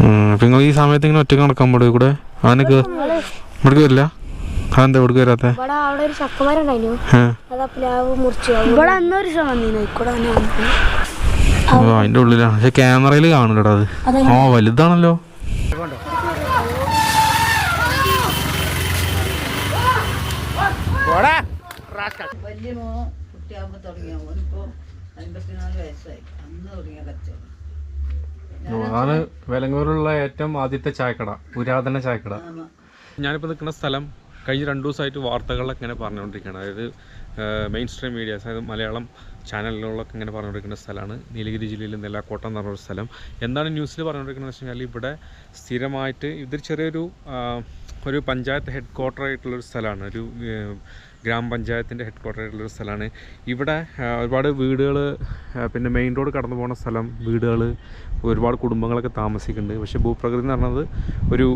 അപ്പം നിങ്ങൾ ഈ സമയത്ത് ഇങ്ങനെ ഒറ്റ നടക്കാൻ പാടും കൂടെ അവനക്ക് ഇവിടേക്ക് വരില്ല? അതെന്താ ഇവിടേക്ക് വരാത്ത? ഇവിടെ അവിടെ ഒരു ചക്കമരം ഉണ്ടായിരുന്നു ഏ. അത് ആ പ്ലാവ് മുറിച്ചു. ഇവിടെ അന്നൊരു ദിവസം വന്നിരുന്നു ഇക്കൂടെ തന്നെ വന്നു ഓ അതിന്റെ ഉള്ളിലാണ് പക്ഷെ ക്യാമറയിൽ കാണില്ലടാ അത്. ഓ വലുതാണല്ലോ. വലിയ കുട്ടിയാകുമ്പോ തുടങ്ങിയ? മോനിപ്പോൾ അൻപത്തിനാല് വയസ്സായി. അന്ന് തുടങ്ങിയ കച്ചവടം അതാണ് വിലങ്ങൂരുള്ള ഏറ്റവും ആദ്യത്തെ ചായക്കട പുരാതന ചായക്കട. ഞാനിപ്പോൾ നിൽക്കുന്ന സ്ഥലം കഴിഞ്ഞ രണ്ട് ദിവസമായിട്ട് വാർത്തകളിലൊക്കെ ഇങ്ങനെ പറഞ്ഞുകൊണ്ടിരിക്കുകയാണ്. അതായത് മെയിൻ സ്ട്രീം മീഡിയാസ് അതായത് മലയാളം ചാനലുകളിലൊക്കെ ഇങ്ങനെ പറഞ്ഞുകൊണ്ടിരിക്കുന്ന സ്ഥലമാണ്. നീലഗിരി ജില്ലയിൽ നെല്ലാക്കോട്ട എന്ന് പറഞ്ഞൊരു സ്ഥലം. എന്താണ് ന്യൂസിൽ പറഞ്ഞുകൊണ്ടിരിക്കുന്നത് വെച്ച് കഴിഞ്ഞാൽ ഇവിടെ സ്ഥിരമായിട്ട് ഇതൊരു ചെറിയൊരു ഒരു പഞ്ചായത്ത് ഹെഡ് ക്വാർട്ടർ ആയിട്ടുള്ളൊരു സ്ഥലമാണ്. ഒരു ഗ്രാമപഞ്ചായത്തിന്റെ ഹെഡ് ക്വാർട്ടറായിട്ടുള്ളൊരു സ്ഥലമാണ്. ഇവിടെ ഒരുപാട് വീടുകൾ പിന്നെ മെയിൻ റോഡ് കടന്നു പോകുന്ന സ്ഥലം വീടുകൾ ഒരുപാട് കുടുംബങ്ങളൊക്കെ താമസിക്കുന്നുണ്ട്. പക്ഷേ ഭൂപ്രകൃതി എന്ന് പറഞ്ഞത് ഒരു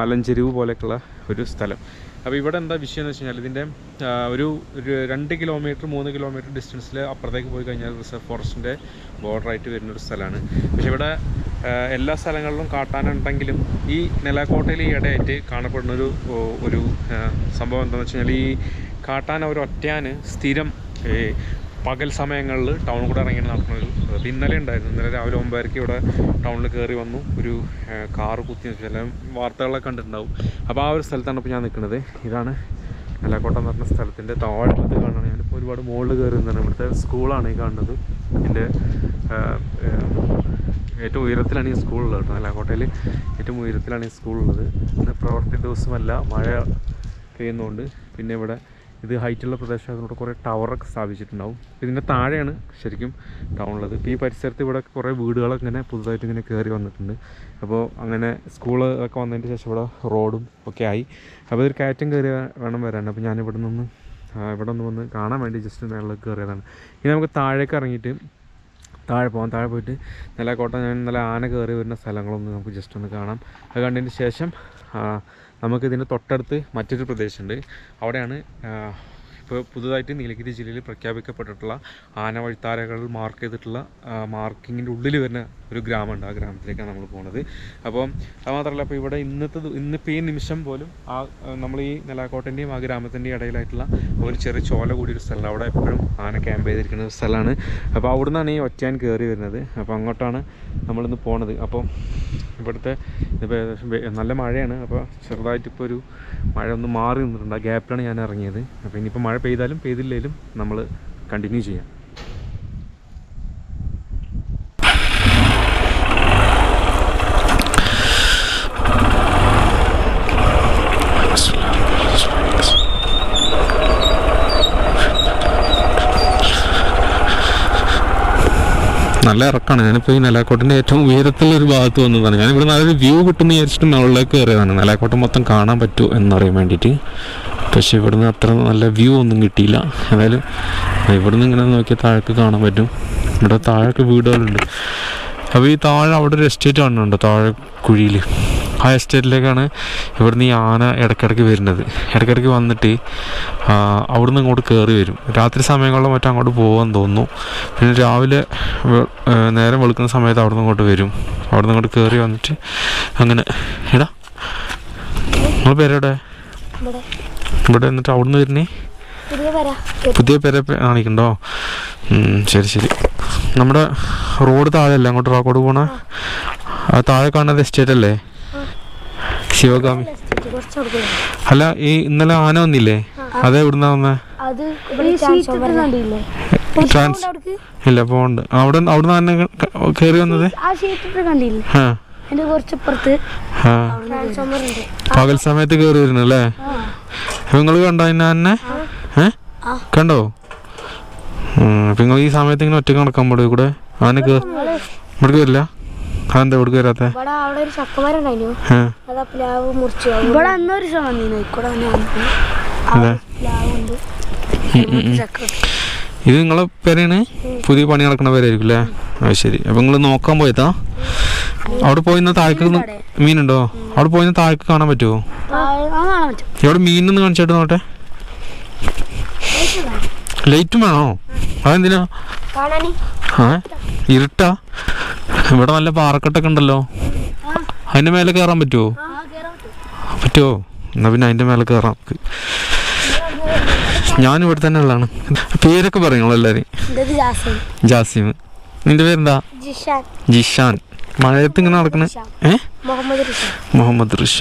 മലഞ്ചെരിവ് പോലെയൊക്കെയുള്ള ഒരു സ്ഥലം. അപ്പോൾ ഇവിടെ എന്താ വിഷയം എന്ന് വെച്ച് കഴിഞ്ഞാൽ ഇതിന്റെ ഒരു രണ്ട് കിലോമീറ്റർ മൂന്ന് കിലോമീറ്റർ ഡിസ്റ്റൻസിൽ അപ്പുറത്തേക്ക് പോയി കഴിഞ്ഞാൽ റിസർവ് ഫോറസ്റ്റിന്റെ ബോർഡറായിട്ട് വരുന്ന ഒരു സ്ഥലമാണ്. പക്ഷേ ഇവിടെ എല്ലാ സ്ഥലങ്ങളിലും കാട്ടാനുണ്ടെങ്കിലും ഈ നിലക്കോട്ടയിൽ ഈ കാണപ്പെടുന്ന ഒരു ഒരു സംഭവം എന്താണെന്ന് വെച്ച് കഴിഞ്ഞാൽ ഈ കാട്ടാന ഒരു ഒറ്റയാന് സ്ഥിരം പകൽ സമയങ്ങളിൽ ടൗണിൽ കൂടെ ഇറങ്ങി നടക്കുന്നത്. അത് ഇന്നലെ ഉണ്ടായിരുന്നു. ഇന്നലെ രാവിലെ ഒമ്പതരയ്ക്ക് ഇവിടെ ടൗണിൽ കയറി വന്നു. ഒരു കാറ് കുത്തി ചില വാർത്തകളൊക്കെ കണ്ടിട്ടുണ്ടാവും. അപ്പോൾ ആ ഒരു സ്ഥലത്താണ് ഇപ്പോൾ ഞാൻ നിൽക്കുന്നത്. ഇതാണ് നെല്ലാക്കോട്ട എന്ന് പറഞ്ഞ സ്ഥലത്തിന്റെ താഴ്വത്ത് കാണുകയാണ് ഞാനിപ്പോൾ ഒരുപാട് മുകളിൽ കയറി നിന്നാണ്. ഇവിടുത്തെ സ്കൂളാണ് ഈ കാണുന്നത്. എന്റെ ഏറ്റവും ഉയരത്തിലാണ് ഈ സ്കൂളുള്ളത് കേട്ടോ. നെല്ലാക്കോട്ടയിൽ ഏറ്റവും ഉയരത്തിലാണ് ഈ സ്കൂളുള്ളത് പ്രവർത്തി ദിവസമല്ല മഴ പെയ്യുന്നതുകൊണ്ട് പിന്നെ ഇവിടെ ഇത് ഹൈറ്റുള്ള പ്രദേശമായതുകൊണ്ട് കുറേ ടവറൊക്കെ സ്ഥാപിച്ചിട്ടുണ്ടാവും. ഇതിന്റെ താഴെയാണ് ശരിക്കും ടൗണുള്ളത് ഇപ്പോൾ ഈ പരിസരത്ത് ഇവിടെ കുറേ വീടുകളൊക്കെ ഇങ്ങനെ പുതുതായിട്ട് ഇങ്ങനെ കയറി വന്നിട്ടുണ്ട്. അപ്പോൾ അങ്ങനെ സ്കൂൾ ഒക്കെ വന്നതിന് ശേഷം ഇവിടെ റോഡും ഒക്കെ ആയി. അപ്പോൾ ഇതൊരു കയറ്റം കയറി വേണം വരാൻ. അപ്പോൾ ഞാൻ നിന്ന് ഇവിടെ ഒന്ന് വന്ന് കാണാൻ വേണ്ടി ജസ്റ്റ് മേളിലേക്ക് കയറിയതാണ് ഇനി നമുക്ക് താഴേക്ക് ഇറങ്ങിയിട്ട് താഴെ പോകാം താഴെ പോയിട്ട് നിലക്കോട്ട ഞാൻ നല്ല ആന കയറി വരുന്ന സ്ഥലങ്ങളൊന്ന് നമുക്ക് ജസ്റ്റ് ഒന്ന് കാണാം. അത് കണ്ടതിന് ശേഷം നമുക്കിതിന്റെ തൊട്ടടുത്ത് മറ്റൊരു പ്രദേശമുണ്ട്. അവിടെയാണ് ഇപ്പോൾ പുതുതായിട്ട് നീലഗിരി ജില്ലയിൽ പ്രഖ്യാപിക്കപ്പെട്ടിട്ടുള്ള ആന വഴിത്താരകൾ മാർക്ക് ചെയ്തിട്ടുള്ള മാർക്കിങ്ങിന്റെ ഉള്ളിൽ വരുന്ന ഒരു ഗ്രാമമുണ്ട്. ആ ഗ്രാമത്തിലേക്കാണ് നമ്മൾ പോകുന്നത് അപ്പോൾ അത് മാത്രമല്ല അപ്പോൾ ഇവിടെ ഇന്നത്തെ ഇന്നിപ്പോൾ ഈ നിമിഷം പോലും ആ നമ്മൾ ഈ നിലാക്കോട്ടന്റെയും ആ ഗ്രാമത്തിന്റെയും ഇടയിലായിട്ടുള്ള ഒരു ചെറിയ ചോല കൂടിയൊരു സ്ഥലമാണ് അവിടെ എപ്പോഴും ആന ക്യാമ്പ് ചെയ്തിരിക്കുന്ന ഒരു സ്ഥലമാണ്. അപ്പോൾ അവിടെ നിന്നാണ് ഈ ഒറ്റയാൻ കയറി വരുന്നത്. അപ്പോൾ അങ്ങോട്ടാണ് നമ്മളിന്ന് പോണത്. അപ്പോൾ ഇവിടുത്തെ ഇപ്പോൾ നല്ല മഴയാണ്. അപ്പോൾ ചെറുതായിട്ട് ഇപ്പോൾ ഒരു മഴ ഒന്ന് മാറി നിന്നിട്ടുണ്ട്. ആ ഗ്യാപ്പിലാണ് ഞാൻ ഇറങ്ങിയത്. അപ്പോൾ ഇനിയിപ്പോൾ മഴ പെയ്താലും പെയ്തില്ലേലും നമ്മൾ കണ്ടിന്യൂ ചെയ്യാം. നല്ല ഇറക്കാണ്. ഞാനിപ്പോൾ ഈ നിലാക്കോട്ടിന്റെ ഏറ്റവും ഉയരത്തിലൊരു ഭാഗത്ത് വന്നതാണ്. ഞാൻ ഇവിടെ നല്ലൊരു വ്യൂ കിട്ടുമെന്ന് വിചാരിച്ചിട്ട് മുകളിലേക്ക് കയറിയതാണ്. നിലാക്കോട്ടം മൊത്തം കാണാൻ പറ്റുമോ എന്നറിയാൻ വേണ്ടിയിട്ട്. പക്ഷേ ഇവിടുന്ന് അത്ര നല്ല വ്യൂ ഒന്നും കിട്ടിയില്ല. ഏതായാലും ഇവിടുന്ന് ഇങ്ങനെ നോക്കിയാൽ താഴേക്ക് കാണാൻ പറ്റും. ഇവിടെ താഴേക്ക് വീടുകളുണ്ട്. അപ്പോൾ ഈ താഴെ അവിടെ ഒരു എസ്റ്റേറ്റ് കാണുന്നുണ്ട് താഴെ കുഴിയിൽ ആ എസ്റ്റേറ്റിലേക്കാണ് ഇവിടുന്ന് ഈ ആന ഇടയ്ക്കിടയ്ക്ക് വരുന്നത്. ഇടയ്ക്കിടയ്ക്ക് വന്നിട്ട് അവിടുന്ന് ഇങ്ങോട്ട് കയറി വരും. രാത്രി സമയങ്ങളിലോ മറ്റും അങ്ങോട്ട് പോകാൻ തോന്നുന്നു. പിന്നെ രാവിലെ നേരം വെളുക്കുന്ന സമയത്ത് അവിടുന്ന് ഇങ്ങോട്ട് വരും. അവിടുന്ന് ഇങ്ങോട്ട് കയറി വന്നിട്ട് അങ്ങനെ. എടാ നിങ്ങൾ പേരെവിടെ? ഇവിടെ എന്നിട്ട് അവിടുന്ന് വരുന്നേ? പുതിയ വരാ പുതിയ പേരെ കാണിക്കണ്ടോ? ശരി ശരി. നമ്മുടെ റോഡ് താഴെ അല്ലേ അങ്ങോട്ട് റോക്കോട് പോണ? ആ. താഴെ കാണുന്നത് എസ്റ്റേറ്റ് അല്ലേ? ശിവഗാമി. അല്ല ഈ ഇന്നലെ ആന വന്നില്ലേ? അതെ ഇവിടുന്ന വന്നേ? ട്രാൻസ് ഇല്ല പോണ്ട് അവിടെ അവിടുന്ന് തന്നെ കയറി വന്നത്? ആ. സീറ്റ് ഇട്ട് കണ്ടില്ലേ ആ. അതിന്റെ കുറച്ച് ഇപ്പുറത്ത് ഉണ്ട് പകൽ സമയത്ത് കേറി വരുന്നു അല്ലേ? നിങ്ങൾ കണ്ടോ തന്നെ കണ്ടോ? അപ്പൊ നിങ്ങൾ ഈ സമയത്ത് ഇങ്ങനെ ഒറ്റ നടക്കാൻ പാടും ഇവിടെ? ആന ഇവിടെ വരില്ല? അതെന്താ ഇവിടെ വരാത്ത ഇത് നിങ്ങളെ പേരാണ്? പുതിയ പണി നടക്കുന്ന പേരായിരിക്കും അല്ലേ? അത് ശരി. അപ്പൊ നിങ്ങൾ നോക്കാൻ പോയതാ? അവിടെ പോയിന്ന് താഴേക്ക് മീനുണ്ടോ? അവിടെ പോയിന്ന് താഴേക്ക് കാണാൻ പറ്റുമോ ഇവിടെ മീനൊന്ന് കാണിച്ചിട്ട് നോട്ടെ? ലൈറ്റും വേണോ. അതെന്തിനാ? ആ ഇരുട്ടാ. ഇവിടെ നല്ല പാറക്കെട്ടൊക്കെ ഉണ്ടല്ലോ. അതിന്റെ മേലെ കയറാൻ പറ്റുമോ പറ്റുമോ എന്നാ പിന്നെ അതിന്റെ മേലെ കയറാം ഞാൻ ഇവിടെ തന്നെ ഉള്ളതാണ്. പേരൊക്കെ പറയുള്ളൂ എല്ലാരും ജാസിം. നിന്റെ പേരെന്താ? ജിഷാൻ. ജിഷാൻ. മഴയത്ത് ഇങ്ങനെ നടക്കണ ഏ? മുഹമ്മദ് റിഷ മുഹമ്മദ് റിഷ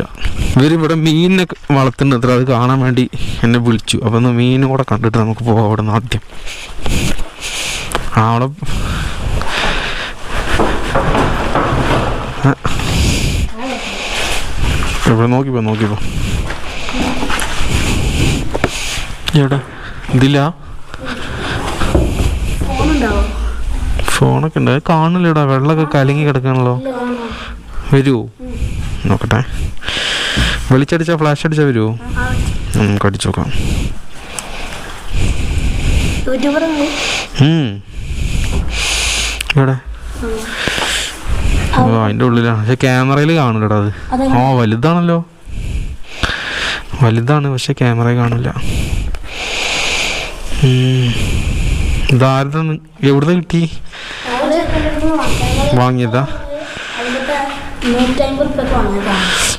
ഇവരിവിടെ മീനിനൊക്കെ വളർത്തുന്നത് അത് കാണാൻ വേണ്ടി എന്നെ വിളിച്ചു. അപ്പം ഒന്ന് മീനും കൂടെ കണ്ടിട്ട് നമുക്ക് പോവാം അവിടെ നിന്ന് ആദ്യം. ആ, അവിടെ. ഇവിടെ നോക്കിപ്പോ നോക്കിപ്പോ എവിടെ? ഇതില്ല ഫോണൊക്കെ ഉണ്ട്. കാണില്ലടാ വെള്ളമൊക്കെ കലങ്ങി കിടക്കണല്ലോ. വരുമോ നോക്കട്ടെ. വെളിച്ചടിച്ചാ ഫ്ലാഷ് അടിച്ചാ വരുമോ നമുക്ക് അടിച്ചു നോക്കാം. അതിന്റെ ഉം. എവിടെ? ഓ അതിന്റെ ഉള്ളിലാണ്. പക്ഷെ ക്യാമറയിൽ കാണില്ലടാ അത്. ആ വലുതാണല്ലോ. വലുതാണ് പക്ഷെ ക്യാമറയിൽ കാണില്ല. ഇതാരുടെ എവിടുന്ന് കിട്ടി? വാങ്ങിയതാ?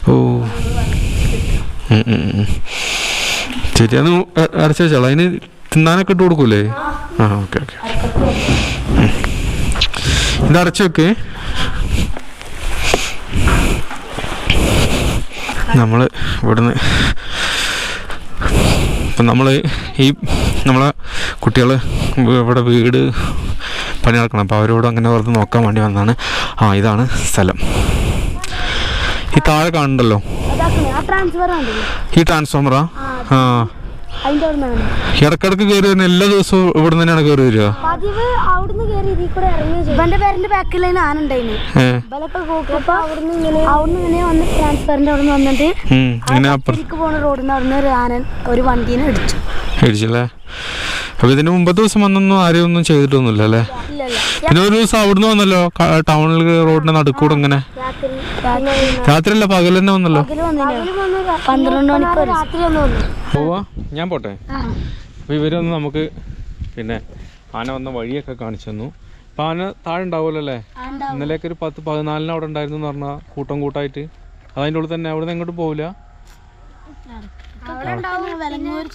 ഓ. ശരി അത് അടച്ചു വെച്ചോളാം. അതിന് തിന്നാനൊക്കെ ഇട്ട് കൊടുക്കൂലേ? ആ ഓക്കെ ഓക്കെ. ഇത് അടച്ചു വെക്ക്. നമ്മൾ ഇവിടുന്ന് ഇപ്പം നമ്മൾ ഈ നമ്മളെ കുട്ടികൾ ഇവിടെ വീട് പണി നടക്കണം. അപ്പോൾ അവരോട് അങ്ങനെ വെറുതെ നോക്കാൻ വേണ്ടി വന്നതാണ്. ആ ഇതാണ് സ്ഥലം. ഈ താഴെ കാണണ്ടല്ലോ ആ ട്രാൻസ്ഫർ കണ്ടില്ലേ? ഈ ട്രാൻസ്ഫോമറാ ആ? ഇടക്കിടക്ക് കയറി വരുന്ന എല്ലാ ദിവസവും ഇവിടെ തന്നെയാണ് കയറി വരിക? പതിവ് അവിടുന്ന് കയറി ഇതിൽ കൂടെ ഇറങ്ങി ഇവന്റെ പേരിന്റെ ബാക്കിൽ അവിടുന്ന് ഇങ്ങനെ അവിടുന്ന് ഇങ്ങനെ വന്ന് ട്രാൻസ്ഫറിന്റെ അവിടെ നിന്ന് വന്നിട്ട് ഇങ്ങനെ അപ്പുറം തിരിക്ക് പോണ റോഡിൽ നിന്ന് അവിടുന്ന് ഒരു ആനൻ ഒരു വണ്ടീനെ ഇടിച്ചു. മേടിച്ചല്ലേ അപ്പൊ ഇതിന് മുമ്പത്തെ ദിവസം വന്നൊന്നും ആരും ഒന്നും ചെയ്തിട്ടൊന്നുമില്ല അല്ലേ? പിന്നെ ഒരു ദിവസം അവിടുന്ന് വന്നല്ലോ? ടൗണിൽ റോഡിന്റെ നടുക്കൂടെ ഇങ്ങനെ? രാത്രി. രാത്രിയല്ല പകൽ തന്നെ വന്നല്ലോ. പോവാ. ഞാൻ പോട്ടെ? അപ്പൊ ഇവരൊന്ന് നമുക്ക് പിന്നെ ആന വന്ന വഴിയൊക്കെ കാണിച്ചു തന്നു. അപ്പൊ ആന താഴെ ഉണ്ടാവുമല്ലോ അല്ലേ? ഇന്നലെയൊക്കെ ഒരു പത്ത് പതിനാലിന് അവിടെ ഉണ്ടായിരുന്നു എന്ന് പറഞ്ഞാൽ കൂട്ടം കൂട്ടായിട്ട്. അതതിന്റെ ഉള്ളിൽ തന്നെ അവിടെ നിന്ന് എങ്ങോട്ടും പോവില്ല?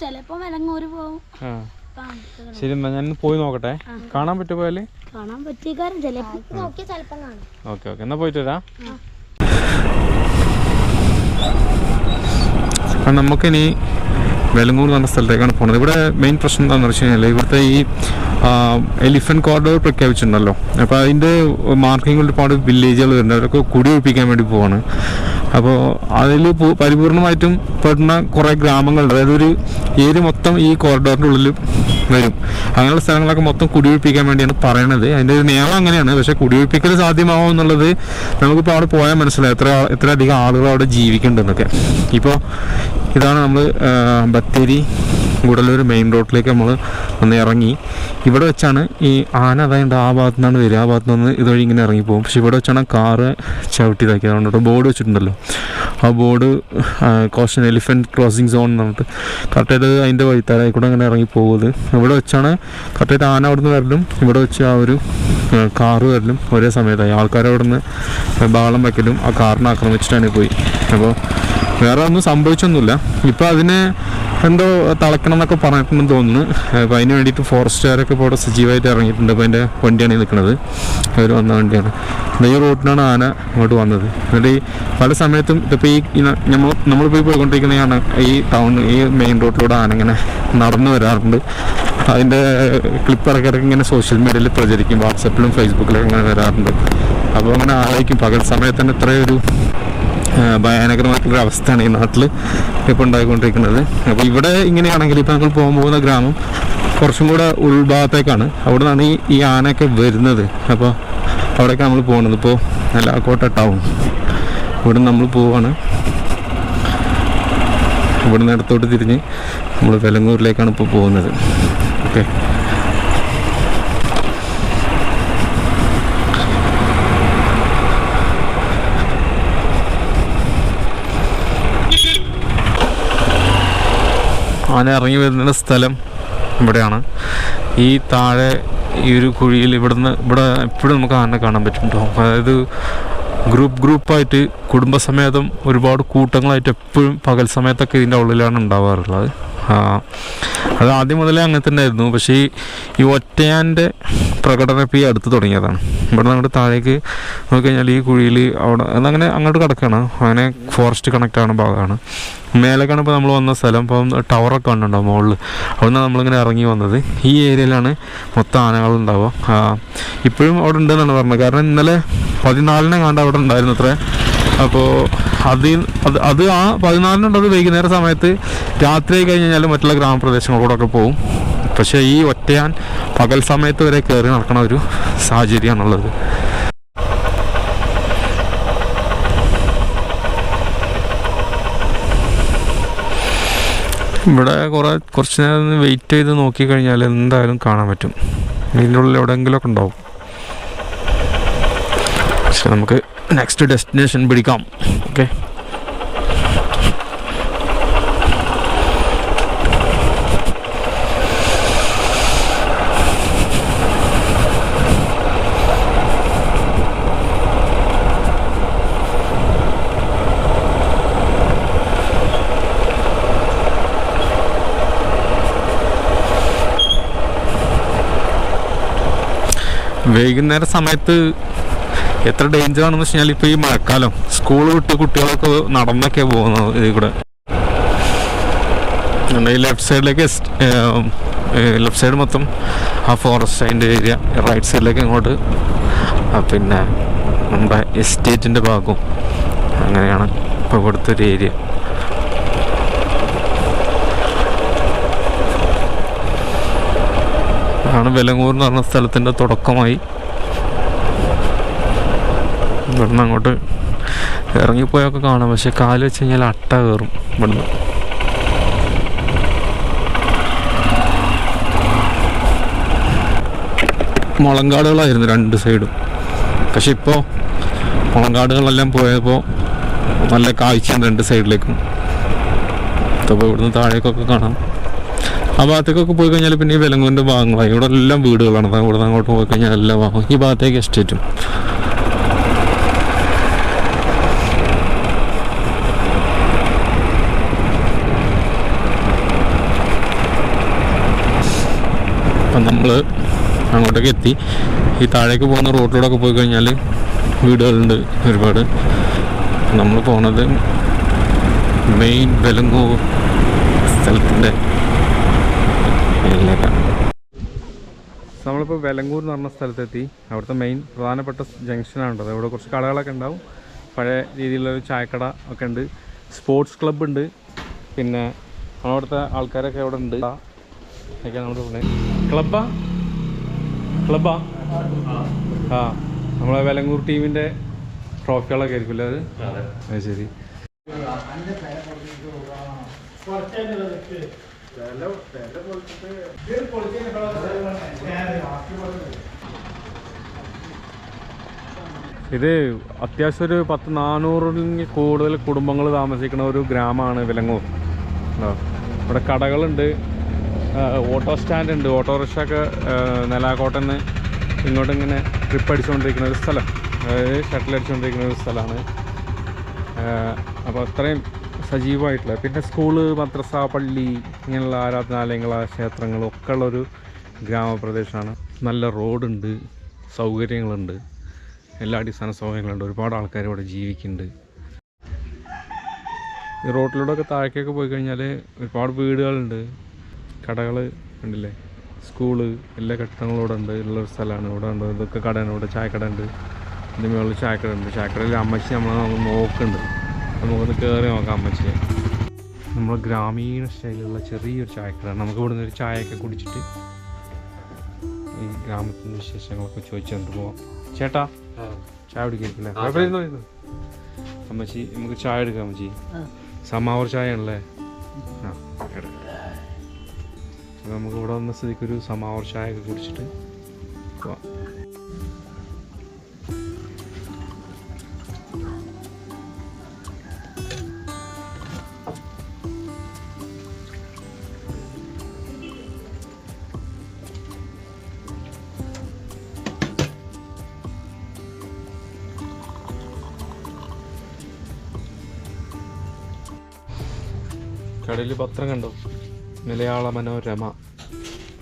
ചിലപ്പോ വിലങ്ങൂര് പോകും ശരി എന്നാ ഞാൻ പോയി നോക്കട്ടെ. കാണാൻ പറ്റുമോ പോയാൽ? കാണാൻ ഓക്കെ ഓക്കെ എന്നാ പോയിട്ട് വരാം. അപ്പം നമുക്കിനി വെലങ്ങൂർ എന്ന് പറഞ്ഞ സ്ഥലത്തേക്കാണ് പോകുന്നത് ഇവിടെ മെയിൻ പ്രശ്നം എന്താണെന്ന് വെച്ച് കഴിഞ്ഞാൽ ഇവിടുത്തെ ഈ എലിഫന്റ് കോറിഡോർ പ്രഖ്യാപിച്ചിട്ടുണ്ടല്ലോ. അപ്പോൾ അതിന്റെ മാർക്കിംഗ് ഒരുപാട് വില്ലേജുകൾ വരുന്നുണ്ട്. അവരൊക്കെ കുടി ഒഴിപ്പിക്കാൻ വേണ്ടി പോവാണ്. അപ്പോൾ അതിൽ പരിപൂർണമായിട്ടും പെടുന്ന കുറേ ഗ്രാമങ്ങളുണ്ട്. അതായത് ഒരു ഏരിയ മൊത്തം ഈ കോറിഡോറിന്റെ ഉള്ളിൽ വരും. അങ്ങനെയുള്ള സ്ഥലങ്ങളൊക്കെ മൊത്തം കുടിയൊഴിപ്പിക്കാൻ വേണ്ടിയാണ് പറയണത്. അതിന്റെ ഒരു നിയമം അങ്ങനെയാണ്. പക്ഷേ കുടിയൊഴിപ്പിക്കൽ സാധ്യമാവും എന്നുള്ളത് നമുക്കിപ്പോൾ അവിടെ പോയാൽ മനസ്സിലായി. എത്ര എത്ര അധികം ആളുകൾ അവിടെ ജീവിക്കുന്നുണ്ടെന്നൊക്കെ. ഇപ്പോൾ ഇതാണ് നമ്മൾ ബത്തേരി ഗുഡലൂർ മെയിൻ റോഡിലേക്ക് നമ്മൾ ഒന്ന് ഇറങ്ങി. ഇവിടെ വെച്ചാണ് ഈ ആന അതായത് ആ ഭാഗത്തു നിന്നാണ് വരിക. ആ ഭാഗത്തു നിന്ന് ഇതുവഴി ഇങ്ങനെ ഇറങ്ങിപ്പോകും പക്ഷേ ഇവിടെ വെച്ചാണ് കാറ് ചവിട്ടി ഇതാക്കിയത് അതുകൊണ്ട് ബോർഡ് വെച്ചിട്ടുണ്ടല്ലോ. ആ board caution elephant crossing zone എന്ന് പറഞ്ഞിട്ട്. കറക്റ്റായിട്ട് അതിന്റെ വഴിത്താരായി കൂടെ അങ്ങനെ ഇറങ്ങി പോകുന്നത്. ഇവിടെ വെച്ചാണ് കറക്റ്റായിട്ട് ആന അവിടെ നിന്ന് വരലും. ഇവിടെ വെച്ച് ആ ഒരു കാറ് വരലും. ഒരേ സമയത്തായി. ആൾക്കാരവിടുന്ന് ബാളം വയ്ക്കലും ആ കാറിനെ ആക്രമിച്ചിട്ടാണ് പോയി. അപ്പോൾ വേറെ ഒന്നും സംഭവിച്ചൊന്നുമില്ല. ഇപ്പോൾ അതിനെ എന്തോ തളക്കണം എന്നൊക്കെ പറഞ്ഞിട്ടുണ്ടെന്ന് തോന്നുന്നു. അപ്പോൾ അതിന് വേണ്ടിയിട്ട് ഫോറസ്റ്റുകാരൊക്കെ ഇപ്പോൾ അവിടെ സജീവമായിട്ട് ഇറങ്ങിയിട്ടുണ്ട്. അപ്പോൾ എന്റെ വണ്ടിയാണ് നിൽക്കുന്നത്. അവർ വന്ന വണ്ടിയാണ്. ഈ റോട്ടിനാണ് ആന ഇങ്ങോട്ട് വന്നത്. എന്നിട്ട് ഈ പല സമയത്തും ഇതിപ്പോൾ ഈ നമ്മൾ നമ്മളിപ്പോൾ പോയിക്കൊണ്ടിരിക്കുന്നതാണ് പോയിക്കൊണ്ടിരിക്കുന്ന ഈ ടൗൺ ഈ മെയിൻ റോഡിലൂടെ ആന ഇങ്ങനെ നടന്നു വരാറുണ്ട്. അതിന്റെ ഇറക്കിടയ്ക്ക് ഇങ്ങനെ സോഷ്യൽ മീഡിയയിൽ പ്രചരിക്കും. വാട്സപ്പിലും ഫേസ്ബുക്കിലും ഇങ്ങനെ വരാറുണ്ട്. അപ്പോൾ അങ്ങനെ ആലോചിക്കും. പകൽ സമയത്ത് തന്നെ ഇത്രയൊരു ഭയാനകരമായിട്ടുള്ള അവസ്ഥയാണ് ഈ നാട്ടിൽ ഇപ്പോൾ ഉണ്ടായിക്കൊണ്ടിരിക്കുന്നത്. അപ്പോൾ ഇവിടെ ഇങ്ങനെയാണെങ്കിൽ ഇപ്പോൾ ഞങ്ങൾ പോകാൻ പോകുന്ന ഗ്രാമം കുറച്ചും കൂടെ ഉൾഭാഗത്തേക്കാണ്. അവിടെ നിന്നാണ് ഈ ഈ ആനയൊക്കെ വരുന്നത്. അപ്പോൾ അവിടേക്ക് നമ്മൾ പോകുന്നത്. ഇപ്പോൾ നെല്ലാക്കോട്ട ടൗൺ. ഇവിടെ നമ്മൾ പോവാണ്. ഇവിടെ നിന്ന് ഇടത്തോട്ട് തിരിഞ്ഞ് നമ്മൾ വെലങ്ങൂരിലേക്കാണ് ഇപ്പോൾ പോകുന്നത്. ഓക്കെ. ആന ഇറങ്ങി വരുന്ന സ്ഥലം ഇവിടെയാണ്. ഈ താഴെ ഈ ഒരു കുഴിയിൽ ഇവിടുന്ന് ഇവിടെ എപ്പോഴും നമുക്ക് ആന കാണാൻ പറ്റും അതായത് ഗ്രൂപ്പ് ഗ്രൂപ്പായിട്ട് കുടുംബസമേതം ഒരുപാട് കൂട്ടങ്ങളായിട്ട് എപ്പോഴും പകൽ സമയത്തൊക്കെ ഇതിന്റെ ഉള്ളിലാണ് ഉണ്ടാവാറുള്ളത്. അത് ആദ്യം മുതലേ അങ്ങനെ തന്നെ ആയിരുന്നു പക്ഷേ ഈ ഒറ്റയാന്റെ പ്രകടനം ഇപ്പോൾ ഈ അടുത്ത് തുടങ്ങിയതാണ്. ഇവിടെ അങ്ങോട്ട് താഴേക്ക് നോക്കിക്കഴിഞ്ഞാൽ ഈ കുഴിയിൽ അവിടെ അങ്ങനെ അങ്ങോട്ട് കിടക്കുകയാണ്. അങ്ങനെ ഫോറസ്റ്റ് കണക്റ്റ് ആണ് ഭാഗമാണ്. മേലേക്കാണ് ഇപ്പോൾ നമ്മൾ വന്ന സ്ഥലം. ഇപ്പം ടവറൊക്കെ ഉണ്ടോ മുകളിൽ? അവിടുന്ന് നമ്മളിങ്ങനെ ഇറങ്ങി വന്നത്. ഈ ഏരിയയിലാണ് മൊത്തം ആനകളുണ്ടാവുക ഇപ്പോഴും അവിടെ ഉണ്ടെന്നാണ് പറഞ്ഞത്. കാരണം ഇന്നലെ പതിനാലിനെ കണ്ട് അവിടെ ഉണ്ടായിരുന്നു അത്രേ അപ്പോൾ അത് അത് അത് ആ പതിനാലിനുണ്ടത് വൈകുന്നേര സമയത്ത്. രാത്രി കഴിഞ്ഞ് കഴിഞ്ഞാൽ മറ്റുള്ള ഗ്രാമപ്രദേശങ്ങളോടൊക്കെ പോകും പക്ഷേ ഈ ഒറ്റയാൻ പകൽ സമയത്ത് വരെ കയറി നടക്കണ ഒരു സാഹചര്യമാണുള്ളത്. ഇവിടെ കുറേ കുറച്ച് നേരം വെയിറ്റ് ചെയ്ത് നോക്കിക്കഴിഞ്ഞാൽ എന്തായാലും കാണാൻ പറ്റും. ഇതിന്റെ ഉള്ളിൽ എവിടെയെങ്കിലുമൊക്കെ ഉണ്ടാവും. പക്ഷെ നമുക്ക് നെക്സ്റ്റ് ഡെസ്റ്റിനേഷൻ പിടിക്കാം. ഓക്കെ വൈകുന്നേര സമയത്ത് എത്ര ഡേഞ്ചർ ആണെന്ന് വെച്ച് കഴിഞ്ഞാൽ ഈ മഴക്കാലം. സ്കൂൾ വിട്ട് കുട്ടികളൊക്കെ നടന്നൊക്കെ പോകുന്നത് ഇതിൽ കൂടെ ഈ ലെഫ്റ്റ് സൈഡിലേക്ക് ലെഫ്റ്റ് സൈഡ് മൊത്തം ആ ഫോറസ്റ്റ് അതിന്റെ ഏരിയ റൈറ്റ് സൈഡിലേക്ക് ഇങ്ങോട്ട്. പിന്നെ നമ്മുടെ എസ്റ്റേറ്റിന്റെ ഭാഗവും അങ്ങനെയാണ് ഇപ്പോൾ ഇവിടുത്തെ ഒരു ഏരിയ ആണ് വെലങ്ങൂർ എന്ന് പറഞ്ഞ സ്ഥലത്തിന്റെ തുടക്കമായി. ഇവിടുന്ന് അങ്ങോട്ട് ഇറങ്ങിപ്പോയൊക്കെ കാണാം. പക്ഷെ കാൽ വെച്ച് കഴിഞ്ഞാൽ അട്ട കയറും ഇവിടുന്ന്. മുളങ്കാടുകളായിരുന്നു രണ്ട് സൈഡും. പക്ഷെ ഇപ്പോൾ മുളങ്കാടുകളെല്ലാം പോയപ്പോൾ നല്ല കാഴ്ചയാണ് രണ്ട് സൈഡിലേക്കും. അപ്പോൾ ഇവിടുന്ന് താഴേക്കൊക്കെ കാണാം. ആ ഭാഗത്തേക്കൊക്കെ പോയി കഴിഞ്ഞാൽ പിന്നെ ഈ വെലങ്ങൂരിന്റെ ഭാഗങ്ങളായി. ഇവിടെ എല്ലാം വീടുകളാണ്. ഇവിടെ നിന്ന് അങ്ങോട്ട് പോയി കഴിഞ്ഞാൽ എല്ലാം ഭാഗം. ഈ ഭാഗത്തേക്ക് എസ്റ്റേറ്റും. അപ്പം നമ്മൾ അങ്ങോട്ടേക്ക് എത്തി. ഈ താഴേക്ക് പോകുന്ന റോഡിലൂടെയൊക്കെ പോയി കഴിഞ്ഞാൽ വീടുകളുണ്ട് ഒരുപാട്. നമ്മൾ പോണത് മെയിൻ വെലങ്ങൂർ സ്ഥലത്തിന്റെ നമ്മളിപ്പോൾ വെലങ്ങൂർ എന്ന് പറഞ്ഞ സ്ഥലത്തെത്തി. അവിടുത്തെ മെയിൻ പ്രധാനപ്പെട്ട ജംഗ്ഷനാണുള്ളത്. അവിടെ കുറച്ച് കടകളൊക്കെ ഉണ്ടാവും. പഴയ രീതിയിലുള്ള ചായക്കട ഒക്കെ ഉണ്ട്. സ്പോർട്സ് ക്ലബ്ബ് ഉണ്ട്. പിന്നെ അവിടുത്തെ ആൾക്കാരൊക്കെ അവിടെ ഉണ്ട്. ഒക്കെ നമ്മൾ പറഞ്ഞത് ക്ലബ്ബാ? ക്ലബ്ബാ? ആ നമ്മളെ വെലങ്ങൂർ ടീമിന്റെ ട്രോഫികളൊക്കെ ആയിരിക്കുമല്ലോ അത്? അത്. ശരി. ഇത് അത്യാവശ്യം ഒരു പത്ത് നാനൂറിൽ കൂടുതൽ കുടുംബങ്ങൾ താമസിക്കുന്ന ഒരു ഗ്രാമമാണ് വിലങ്ങൂർ. ഇവിടെ കടകളുണ്ട്. ഓട്ടോ സ്റ്റാൻഡ് ഉണ്ട്. ഓട്ടോറിക്ഷ ഒക്കെ നെലാക്കോട്ടെന്ന് ഇങ്ങോട്ട് ഇങ്ങനെ ട്രിപ്പ് അടിച്ചുകൊണ്ടിരിക്കുന്ന ഒരു സ്ഥലം. അതായത് ഷട്ടിൽ അടിച്ചുകൊണ്ടിരിക്കുന്ന ഒരു സ്ഥലമാണ്. അപ്പോൾ അത്രയും സജീവമായിട്ടുള്ള പിന്നെ സ്കൂൾ മദ്രസ പള്ളി ഇങ്ങനെയുള്ള ആരാധനാലയങ്ങൾ ക്ഷേത്രങ്ങളും ഒക്കെ ഉള്ളൊരു ഗ്രാമപ്രദേശമാണ്. നല്ല റോഡുണ്ട് സൗകര്യങ്ങളുണ്ട് എല്ലാ അടിസ്ഥാന സൗകര്യങ്ങളുണ്ട്. ഒരുപാട് ആൾക്കാർ ഇവിടെ ജീവിക്കുന്നുണ്ട്. ഈ റോട്ടിലൂടെയൊക്കെ താഴേക്കൊക്കെ പോയി കഴിഞ്ഞാൽ ഒരുപാട് വീടുകളുണ്ട്. കടകൾ ഉണ്ടല്ലേ സ്കൂൾ എല്ലാ കെട്ടിടങ്ങളും ഇവിടെ ഉണ്ട് ഉള്ളൊരു സ്ഥലമാണ്. ഇവിടെ ഉണ്ട് ഇതൊക്കെ കടയാണ്. ഇവിടെ ചായക്കട ഉണ്ട്. ഇതിന് മുകളിൽ ചായക്കട ഉണ്ട്. ചായക്കടയിൽ അമ്മച്ചി നമ്മൾ നോക്കുന്നുണ്ട്. നമുക്കൊന്ന് കയറി നോക്കാം അമ്മച്ചിയെ. നമ്മൾ ഗ്രാമീണ ശൈലിയുള്ള ചെറിയൊരു ചായക്കടയാണ്. നമുക്ക് ഇവിടുന്ന് ഒരു ചായയൊക്കെ കുടിച്ചിട്ട് ഈ ഗ്രാമത്തിന്റെ വിശേഷങ്ങളൊക്കെ ചോദിച്ചുകൊണ്ട് പോവാം. ചേട്ടാ ചായ കുടിക്കില്ലേ. അമ്മച്ചി നമുക്ക് ചായ എടുക്കാം അമ്മച്ചി. സമാവർ ചായ ആണല്ലേ? ആ എടുക്കാം. നമുക്ക് ഇവിടെ വന്ന സ്ഥിതിക്ക് ഒരു സമാവർ ചായ ഒക്കെ കുടിച്ചിട്ട് പോവാം. കടയിൽ പത്രം കണ്ടോ? മലയാള മനോരമ.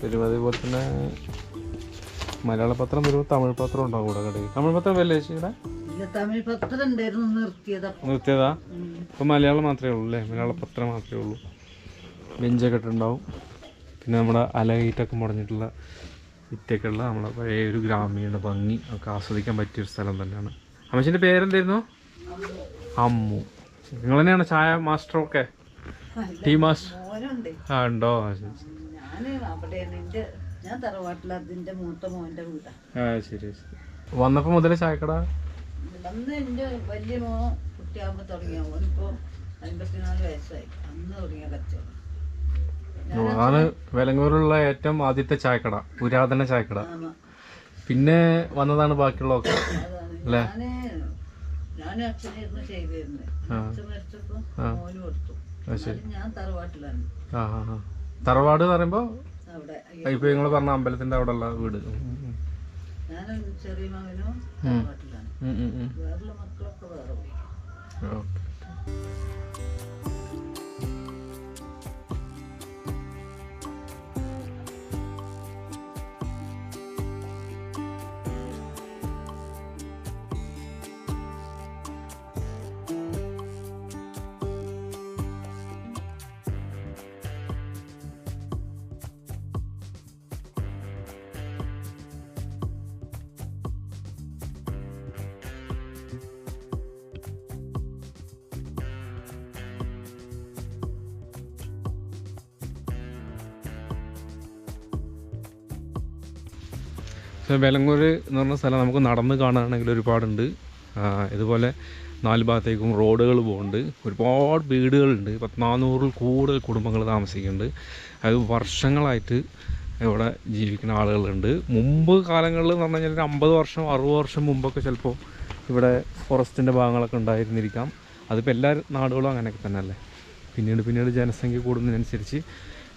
വരും അതേപോലെ തന്നെ മലയാള പത്രം വരും തമിഴ് പത്രം ഉണ്ടാവും കൂടെ കടയിൽ തമിഴ് പത്രം വല്ലേ ചേച്ചി ഇവിടെ? തമിഴ് പത്രം ഉണ്ടായിരുന്നു നിർത്തിയതാ. ഇപ്പൊ മലയാളം മാത്രമേ ഉള്ളൂ അല്ലേ? മലയാള പത്രം മാത്രമേ ഉള്ളൂ. ബെഞ്ചൊക്കെ ഇട്ടുണ്ടാവും പിന്നെ നമ്മുടെ അലകീറ്റൊക്കെ മുടഞ്ഞിട്ടുള്ള ഇറ്റൊക്കെ ഉള്ള നമ്മളെ പഴയ ഒരു ഗ്രാമീണ ഭംഗി ഒക്കെ ആസ്വദിക്കാൻ പറ്റിയൊരു സ്ഥലം തന്നെയാണ്. അമ്മച്ചിന്റെ പേരെന്തായിരുന്നു? അമ്മു. നിങ്ങൾ തന്നെയാണ് ചായ മാസ്റ്ററൊക്കെ? Tea master? ആ ഉണ്ടോ? ആ, ശരി, ശരി. വന്നപ്പോൾ മുതലേ ചായക്കട? അന്ന് എന്റെ വലിയ മോൻ കുട്ടിയാകുമ്പോ തുടങ്ങിയ? മോനിപ്പോ അൻപത്തിനാല് വയസ്സായി. അന്ന് തുടങ്ങിയ കച്ചവടം. ആണ് വിലങ്ങൂരുള്ള ഏറ്റവും ആദ്യത്തെ ചായക്കട പുരാതന ചായക്കട. പിന്നെ വന്നതാണ് ബാക്കിയുള്ള ഒക്കെ അല്ലേ? ഞാൻ ഞാനും അച്ഛനായിരുന്നു ചെയ്തിരുന്നത് അച്ഛൻ മരിച്ചപ്പോ മോന് കൊടുത്തു. തറവാട് എന്ന് പറയുമ്പോൾ അവിടെ ഇപ്പൊ നിങ്ങൾ പറഞ്ഞ അമ്പലത്തിന്റെ അവിടെ ഉള്ള വീട്. ഉം, വെലങ്ങൂര് എന്ന് പറഞ്ഞ സ്ഥലം നമുക്ക് നടന്ന് കാണുകയാണെങ്കിൽ ഒരുപാടുണ്ട്. ഇതുപോലെ നാല് ഭാഗത്തേക്കും റോഡുകൾ പോകുന്നുണ്ട് ഒരുപാട് വീടുകളുണ്ട്. പത്ത് നാനൂറിൽ കൂടുതൽ കുടുംബങ്ങൾ താമസിക്കുന്നുണ്ട്. അത് വർഷങ്ങളായിട്ട് ഇവിടെ ജീവിക്കുന്ന ആളുകളുണ്ട്. മുമ്പ് കാലങ്ങളിൽ എന്ന് പറഞ്ഞു കഴിഞ്ഞാൽ ഒരു അമ്പത് വർഷം അറുപത് വർഷം മുമ്പൊക്കെ ചിലപ്പോൾ ഇവിടെ ഫോറസ്റ്റിന്റെ ഭാഗങ്ങളൊക്കെ ഉണ്ടായിരുന്നിരിക്കാം. അതിപ്പോൾ എല്ലാ നാടുകളും അങ്ങനെയൊക്കെ തന്നെ അല്ലേ പിന്നീട് പിന്നീട് ജനസംഖ്യ കൂടുന്നതിനനുസരിച്ച്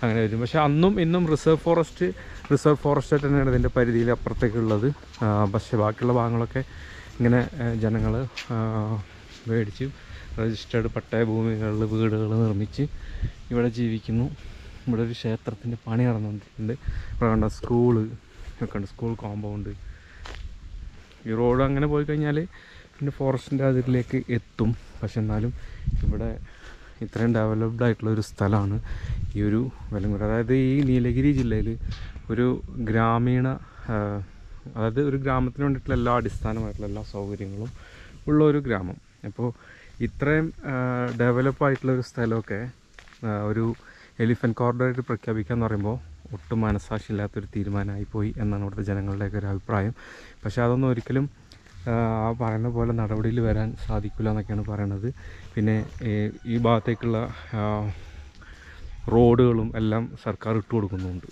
അങ്ങനെ വരും. പക്ഷേ അന്നും ഇന്നും റിസർവ് ഫോറസ്റ്റ് റിസർവ് ഫോറസ്റ്റ് തന്നെയാണ് ഇതിന്റെ പരിധിയിൽ അപ്പുറത്തേക്കുള്ളത്. പക്ഷേ ബാക്കിയുള്ള ഭാഗങ്ങളൊക്കെ ഇങ്ങനെ ജനങ്ങൾ മേടിച്ച് രജിസ്റ്റേർഡ് പട്ടയ ഭൂമികളിൽ വീടുകൾ നിർമ്മിച്ച് ഇവിടെ ജീവിക്കുന്നു. ഇവിടെ ഒരു ക്ഷേത്രത്തിന്റെ പണി നടന്നുകൊണ്ടിരിക്കുന്നുണ്ട്. ഇവിടെ കണ്ട സ്കൂൾ ഒക്കെ ഉണ്ട്. School compound. ഈ റോഡ് അങ്ങനെ പോയി കഴിഞ്ഞാൽ പിന്നെ ഫോറസ്റ്റിന്റെ അതിരിലേക്ക് എത്തും. പക്ഷെ എന്നാലും ഇവിടെ ഇത്രയും ഡെവലപ്ഡ് ആയിട്ടുള്ള ഒരു സ്ഥലമാണ് ഈ ഒരു വെലങ്ങൂർ അതായത് ഈ നീലഗിരി ജില്ലയിൽ ഒരു ഗ്രാമീണ അതായത് ഒരു ഗ്രാമത്തിന് വേണ്ടിയിട്ടുള്ള എല്ലാ അടിസ്ഥാനമായിട്ടുള്ള എല്ലാ സൗകര്യങ്ങളും ഉള്ള ഒരു ഗ്രാമം. അപ്പോൾ ഇത്രയും ഡെവലപ്പായിട്ടുള്ള ഒരു സ്ഥലമൊക്കെ ഒരു എലിഫന്റ് കോറിഡറായിട്ട് പ്രഖ്യാപിക്കുക എന്ന് പറയുമ്പോൾ ഒട്ടും മനസ്സാക്ഷിയില്ലാത്തൊരു തീരുമാനമായി പോയി എന്നാണ് ഇവിടുത്തെ ജനങ്ങളുടെയൊക്കെ ഒരു അഭിപ്രായം. പക്ഷേ അതൊന്നും ഒരിക്കലും ആ പറയുന്ന പോലെ നടപടിയിൽ വരാൻ സാധിക്കില്ല എന്നൊക്കെയാണ് പറയണത്. പിന്നെ ഈ ഭാഗത്തേക്കുള്ള റോഡുകളും എല്ലാം സർക്കാർ ഇട്ട് കൊടുക്കുന്നുണ്ട്.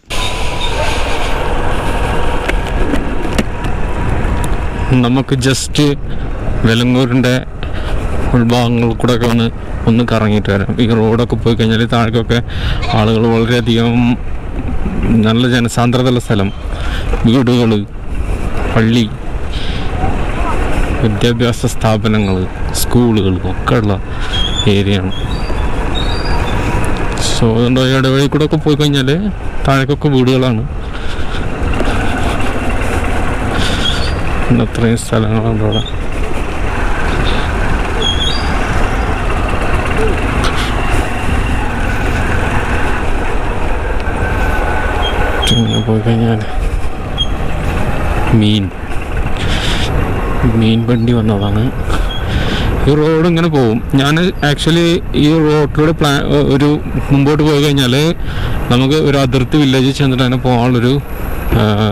നമുക്ക് ജസ്റ്റ് വെലങ്ങൂരിന്റെ ഉൾഭാഗങ്ങളിൽ കൂടെ ഒക്കെ ഒന്ന് ഒന്ന് കറങ്ങിയിട്ട് വരാം. ഈ റോഡൊക്കെ പോയി കഴിഞ്ഞാൽ താഴേക്കൊക്കെ ആളുകൾ വളരെയധികം നല്ല ജനസാന്ദ്രതയുള്ള സ്ഥലം. വീടുകൾ പള്ളി വിദ്യാഭ്യാസ സ്ഥാപനങ്ങൾ സ്കൂളുകൾ ഒക്കെ ഉള്ള ഏരിയയാണ് സോ അതുകൊണ്ട് ഇടവഴി കൂടെ ഒക്കെ പോയി കഴിഞ്ഞാൽ താഴേക്കൊക്കെ വീടുകളാണ്. അത്രയും സ്ഥലങ്ങളുണ്ട് അവിടെ. പോയി കഴിഞ്ഞാൽ മീൻ. മീൻ വണ്ടി വന്നതാണ്. ഈ റോഡ് ഇങ്ങനെ പോകും. ഞാൻ ആക്ച്വലി ഈ റോഡിലൂടെ പ്ലാൻ ഒരു മുമ്പോട്ട് പോയി കഴിഞ്ഞാൽ നമുക്ക് ഒരു അതിർത്തി വില്ലേജിൽ ചെന്നിട്ട് തന്നെ പോകാനുള്ളൊരു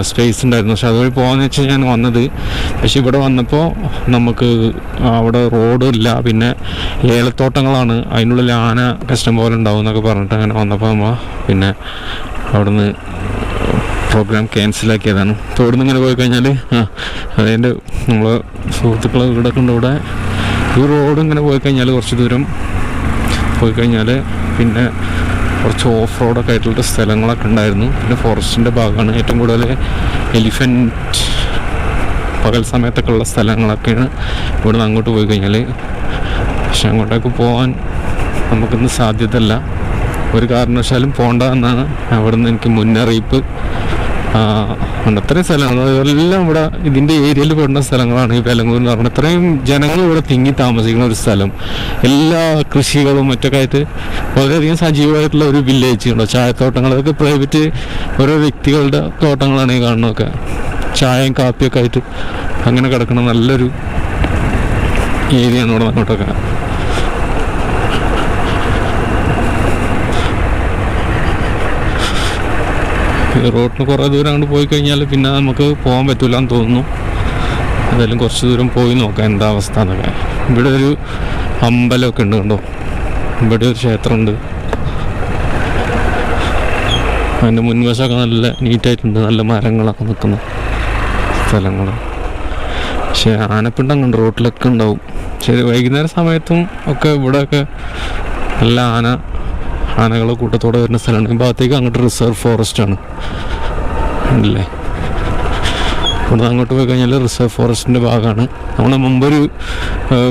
സ്പേസ് ഉണ്ടായിരുന്നു. പക്ഷെ അതുവഴി പോകാമെന്ന് വെച്ചാൽ ഞാൻ വന്നത്. പക്ഷെ ഇവിടെ വന്നപ്പോൾ നമുക്ക് അവിടെ റോഡില്ല പിന്നെ ഏലത്തോട്ടങ്ങളാണ്. അതിനുള്ളിൽ ആന കഷ്ടം പോലെ ഉണ്ടാവും എന്നൊക്കെ പറഞ്ഞിട്ട് അങ്ങനെ വന്നപ്പോൾ നമ്മൾ പിന്നെ അവിടുന്ന് പ്രോഗ്രാം ക്യാൻസലാക്കിയതാണ് തോടുന്ന് ഇങ്ങനെ പോയി കഴിഞ്ഞാൽ ആ അതിന്റെ നമ്മൾ സുഹൃത്തുക്കളെ വീടൊക്കെ ഇവിടെ. ഈ റോഡ് ഇങ്ങനെ പോയി കഴിഞ്ഞാൽ കുറച്ച് ദൂരം പോയി കഴിഞ്ഞാൽ പിന്നെ കുറച്ച് ഓഫ് റോഡൊക്കെ ആയിട്ടുള്ള സ്ഥലങ്ങളൊക്കെ ഉണ്ടായിരുന്നു. പിന്നെ ഫോറസ്റ്റിന്റെ ഭാഗമാണ് ഏറ്റവും കൂടുതൽ എലിഫന്റ് പകൽ സമയത്തൊക്കെ ഉള്ള സ്ഥലങ്ങളൊക്കെയാണ് ഇവിടെ നിന്ന് അങ്ങോട്ട് പോയി കഴിഞ്ഞാൽ പക്ഷെ അങ്ങോട്ടേക്ക് പോകാൻ നമുക്കൊന്നും സാധ്യതയല്ല. ഒരു കാരണവശാലും പോകണ്ട എന്നാണ് അവിടെ നിന്ന് എനിക്ക് മുന്നറിയിപ്പ്. അത്രയും സ്ഥലങ്ങൾ എല്ലാം ഇവിടെ ഇതിന്റെ ഏരിയയിൽ പെടുന്ന സ്ഥലങ്ങളാണ് ഈ വെലങ്ങൂർ എന്ന് പറഞ്ഞാൽ. ഇത്രയും ജനങ്ങൾ ഇവിടെ തിങ്ങി താമസിക്കുന്ന ഒരു സ്ഥലം. എല്ലാ കൃഷികളും മറ്റൊക്കെ ആയിട്ട് വളരെയധികം സജീവമായിട്ടുള്ള ഒരു വില്ലേജ് ഉണ്ടോ. ചായത്തോട്ടങ്ങൾ അതൊക്കെ പ്രൈവറ്റ് ഓരോ വ്യക്തികളുടെ തോട്ടങ്ങളാണ് ഈ കാണുന്നതൊക്കെ. ചായയും കാപ്പിയൊക്കെ ആയിട്ട് അങ്ങനെ കിടക്കുന്ന നല്ലൊരു ഏരിയ ആണ് ഇവിടെ അങ്ങോട്ടൊക്കെ. റോഡിന് കുറേ ദൂരം അങ്ങോട്ട് പോയി കഴിഞ്ഞാൽ പിന്നെ നമുക്ക് പോകാൻ പറ്റില്ല എന്ന് തോന്നുന്നു. എന്തായാലും കുറച്ച് ദൂരം പോയി നോക്കാം എന്താ അവസ്ഥ എന്നൊക്കെ. ഇവിടെ ഒരു അമ്പലമൊക്കെ ഉണ്ട് കണ്ടോ? ഇവിടെ ഒരു ക്ഷേത്രമുണ്ട്. അതിന്റെ മുൻവശമൊക്കെ നല്ല നീറ്റായിട്ടുണ്ട്. നല്ല മരങ്ങളൊക്കെ നിൽക്കുന്ന സ്ഥലങ്ങൾ. പക്ഷേ ആനപ്പിണ്ടം കണ്ട്? റോട്ടിലൊക്കെ ഉണ്ടാവും. ശരി വൈകുന്നേര സമയത്തും ഒക്കെ ഇവിടെയൊക്കെ നല്ല ആന ആനകൾ കൂട്ടത്തോടെ വരുന്ന സ്ഥലമാണ്. ഈ ഭാഗത്തേക്ക് അങ്ങോട്ട് റിസർവ് ഫോറസ്റ്റ് ആണ്. അല്ലേ? ഇവിടെ അങ്ങോട്ട് പോയി കഴിഞ്ഞാൽ റിസർവ് ഫോറസ്റ്റിന്റെ ഭാഗമാണ് നമ്മൾ മുമ്പൊരു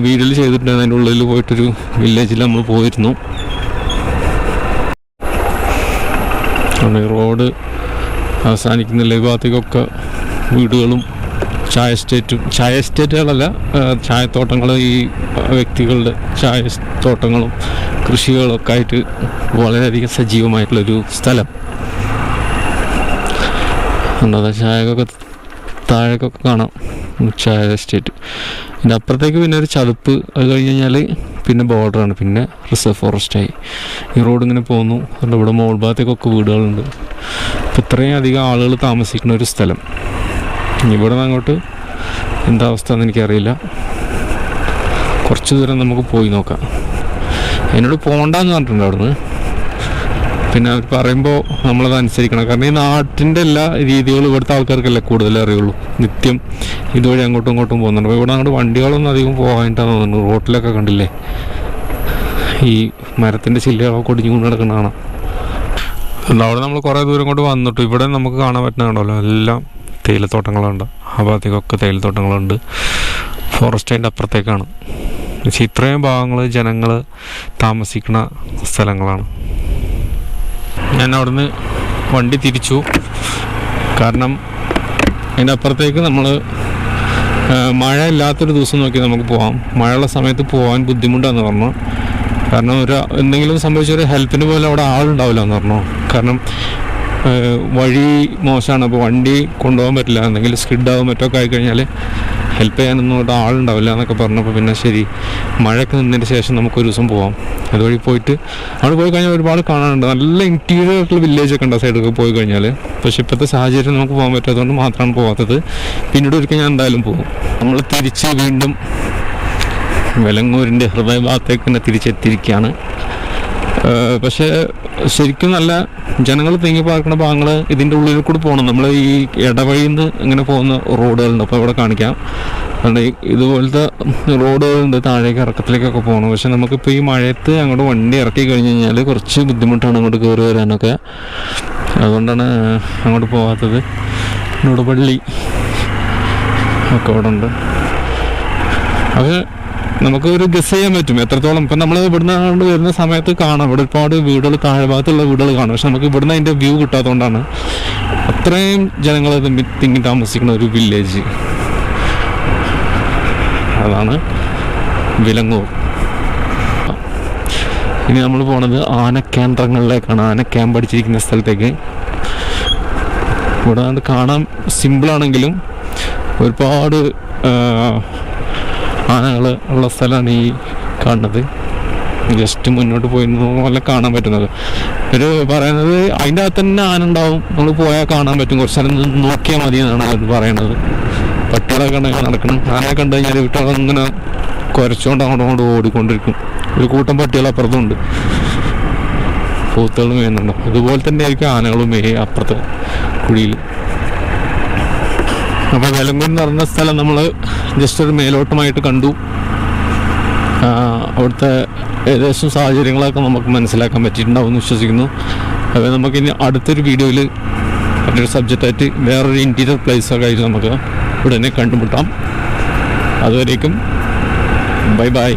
വീടിൽ ചെയ്തിട്ടുണ്ടായിരുന്നു അതിന്റെ ഉള്ളിൽ പോയിട്ടൊരു വില്ലേജിൽ നമ്മൾ പോയിരുന്നു. റോഡ് അവസാനിക്കുന്നില്ല. ഈ ഭാഗത്തേക്കൊക്കെ വീടുകളും ചായ എസ്റ്റേറ്റും ചായ എസ്റ്റേറ്റുകളല്ല ചായത്തോട്ടങ്ങൾ ഈ വ്യക്തികളുടെ ചായ തോട്ടങ്ങളും കൃഷികളൊക്കെ ആയിട്ട് വളരെയധികം സജീവമായിട്ടുള്ളൊരു സ്ഥലം. ഉണ്ടോ ചായക്കൊക്കെ താഴേക്കൊക്കെ കാണാം ചായ എസ്റ്റേറ്റ് പിന്നെ അപ്പുറത്തേക്ക് പിന്നെ ഒരു ചതുപ്പ് അത് കഴിഞ്ഞ് കഴിഞ്ഞാൽ പിന്നെ ബോർഡറാണ് പിന്നെ റിസർവ് ഫോറസ്റ്റായി. ഈ റോഡ് ഇങ്ങനെ പോകുന്നു അതുകൊണ്ട് ഇവിടെ മോൾ ഭാഗത്തേക്കൊക്കെ വീടുകളുണ്ട്. അപ്പോൾ ഇത്രയും അധികം ആളുകൾ താമസിക്കുന്ന ഒരു സ്ഥലം. ഇനി ഇവിടെ നിന്ന് അങ്ങോട്ട് എന്താ അവസ്ഥ എന്ന് എനിക്കറിയില്ല. കുറച്ച് ദൂരം നമുക്ക് പോയി നോക്കാം. എന്നോട് പോകണ്ടെന്ന് പറഞ്ഞിട്ടുണ്ട് അവിടുന്ന്. പിന്നെ അവർ പറയുമ്പോൾ നമ്മളത് അനുസരിക്കണം. കാരണം ഈ നാട്ടിന്റെ എല്ലാ രീതികളും ഇവിടുത്തെ ആൾക്കാർക്കല്ലേ കൂടുതൽ അറിയുള്ളൂ. നിത്യം ഇതുവഴി അങ്ങോട്ടും ഇങ്ങോട്ടും പോകുന്നുണ്ട്. അപ്പോൾ ഇവിടെ അങ്ങോട്ട് വണ്ടികളൊന്നും അധികം പോകാനായിട്ടാണ് തോന്നുന്നത് റോട്ടിലൊക്കെ കണ്ടില്ലേ? ഈ മരത്തിന്റെ ചില്ലകളൊക്കെ ഒടിഞ്ഞു കൊണ്ട് നടക്കുന്നതാണ് അവിടെ നമ്മൾ കുറേ ദൂരം കൊണ്ട് വന്നിട്ടു. ഇവിടെ നമുക്ക് കാണാൻ പറ്റുന്നുണ്ടല്ലോ എല്ലാം തേയിലത്തോട്ടങ്ങളുണ്ട്. ആ ഭാഗത്തേക്കൊക്കെ തേയിലത്തോട്ടങ്ങളുണ്ട്. ഫോറസ്റ്റ് അതിന്റെ അപ്പുറത്തേക്കാണ്. പക്ഷേ ഇത്രയും ഭാഗങ്ങൾ ജനങ്ങൾ താമസിക്കുന്ന സ്ഥലങ്ങളാണ്. ഞാൻ അവിടുന്ന് വണ്ടി തിരിച്ചു. കാരണം അതിന്റെ അപ്പുറത്തേക്ക് നമ്മൾ മഴ ഇല്ലാത്തൊരു ദിവസം നോക്കി നമുക്ക് പോകാം മഴയുള്ള സമയത്ത് പോകാൻ ബുദ്ധിമുട്ടാന്ന് പറഞ്ഞു. കാരണം ഒരു എന്തെങ്കിലും സംഭവിച്ച ഒരു ഹെൽപ്പിന് പോലെ അവിടെ ആളുണ്ടാവില്ല എന്ന് പറഞ്ഞു. കാരണം വഴി മോശമാണ്. അപ്പോൾ വണ്ടി കൊണ്ടുപോകാൻ പറ്റില്ല. എന്തെങ്കിലും സ്കിഡാവും മറ്റൊക്കെ ആയിക്കഴിഞ്ഞാൽ ഹെൽപ്പ് ചെയ്യാനൊന്നും ഇവിടെ ആളുണ്ടാവില്ല എന്നൊക്കെ പറഞ്ഞപ്പോൾ പിന്നെ ശരി മഴയൊക്കെ നിന്നതിന് ശേഷം നമുക്കൊരു ദിവസം പോവാം. അതുവഴി പോയിട്ട് അവിടെ പോയി കഴിഞ്ഞാൽ ഒരുപാട് കാണാനുണ്ട്. നല്ല ഇന്റീരിയർ ആയിട്ടുള്ള വില്ലേജ് ഒക്കെ ഉണ്ട് ആ സൈഡൊക്കെ പോയി കഴിഞ്ഞാൽ പക്ഷേ ഇപ്പോഴത്തെ സാഹചര്യം നമുക്ക് പോകാൻ പറ്റാത്തതുകൊണ്ട് മാത്രമാണ് പോകാത്തത് പിന്നീട് ഒരിക്കൽ ഞാൻ എന്തായാലും പോകും. നമ്മൾ തിരിച്ച് വീണ്ടും വെലങ്ങൂരിന്റെ ഹൃദയഭാഗത്തേക്ക് തന്നെ തിരിച്ചെത്തിയിരിക്കുകയാണ്. പക്ഷേ ശരിക്കും നല്ല ജനങ്ങൾ തിങ്ങി പാർക്കുന്ന ഭാഗങ്ങൾ ഇതിന്റെ ഉള്ളിൽ കൂടി പോകണം. നമ്മൾ ഈ ഇടവഴിയിൽ നിന്ന് ഇങ്ങനെ പോകുന്ന റോഡുകളുണ്ട്. അപ്പോൾ ഇവിടെ കാണിക്കാം. അതുകൊണ്ട് ഇതുപോലത്തെ റോഡുകളുണ്ട്. താഴേക്ക് ഇറക്കത്തിലേക്കൊക്കെ പോകണം. പക്ഷെ നമുക്കിപ്പോൾ ഈ മഴയത്ത് അങ്ങോട്ട് വണ്ടി ഇറക്കി കഴിഞ്ഞ് കഴിഞ്ഞാൽ കുറച്ച് ബുദ്ധിമുട്ടാണ് അങ്ങോട്ട് കയറി വരാനൊക്കെ. അതുകൊണ്ടാണ് അങ്ങോട്ട് പോകാത്തത് നൊടുപള്ളി ഒക്കെ അവിടെ ഉണ്ട് അത് നമുക്ക് ഒരു ഗസ് ചെയ്യാൻ പറ്റും. എത്രത്തോളം ഇപ്പം നമ്മൾ ഇവിടുന്ന് വരുന്ന സമയത്ത് കാണാം. ഇവിടെ ഒരുപാട് വീടുകൾ താഴെ ഭാഗത്തുള്ള വീടുകൾ കാണാം. പക്ഷെ നമുക്ക് ഇവിടുന്ന് അതിന്റെ വ്യൂ കിട്ടാത്തതുകൊണ്ടാണ് അത്രയും ജനങ്ങൾ തിങ്ങി താമസിക്കുന്ന ഒരു വില്ലേജ് അതാണ് വിലങ്ങൂർ. ഇനി നമ്മൾ പോണത് ആനക്കേന്ദ്രങ്ങളിലേക്കാണ്. ആന ക്യാമ്പ് അടിച്ചിരിക്കുന്ന സ്ഥലത്തേക്ക്. ഇവിടെ കാണാൻ സിമ്പിളാണെങ്കിലും ഒരുപാട് ആനകൾ ഉള്ള സ്ഥലമാണ് ഈ കാണുന്നത്. ജസ്റ്റ് മുന്നോട്ട് പോയി പോലെ കാണാൻ പറ്റുന്നത്. ഒരു പറയുന്നത് അതിന്റെ അകത്ത് തന്നെ ആന ഉണ്ടാവും നമ്മൾ പോയാൽ കാണാൻ പറ്റും. കുറച്ച് നേരം നോക്കിയാൽ മതി എന്നാണ് അത് പറയുന്നത്. പട്ടികളൊക്കെ ഉണ്ടെങ്കിൽ നടക്കണം. ആനയെ കണ്ടു കഴിഞ്ഞാൽ വീട്ടുകാർ ഇങ്ങനെ കുരച്ചുകൊണ്ട് അങ്ങോട്ടും ഓടിക്കൊണ്ടിരിക്കും. ഒരു കൂട്ടം പട്ടികൾ അപ്പുറത്തുണ്ട്. പൂത്തുകളും മേയുന്നുണ്ടോ അതുപോലെ തന്നെ ആയിരിക്കും ആനകളും മേയ അപ്പുറത്തെ കുഴിയിൽ അപ്പോൾ വെലങ്കുന്ന് എന്ന് പറഞ്ഞ സ്ഥലം നമ്മൾ ജസ്റ്റ് ഒരു മേലോട്ടമായിട്ട് കണ്ടു. അവിടുത്തെ ഏകദേശം സാഹചര്യങ്ങളൊക്കെ നമുക്ക് മനസ്സിലാക്കാൻ പറ്റിയിട്ടുണ്ടാവും എന്ന് വിശ്വസിക്കുന്നു അപ്പോൾ നമുക്കിനി അടുത്തൊരു വീഡിയോയിൽ മറ്റൊരു സബ്ജക്റ്റായിട്ട് വേറൊരു ഇന്റീരിയർ പ്ലേസൊക്കെ ആയിട്ട് നമുക്ക് ഉടനെ കണ്ടുമുട്ടാം. അതുവരേക്കും ബൈ ബൈ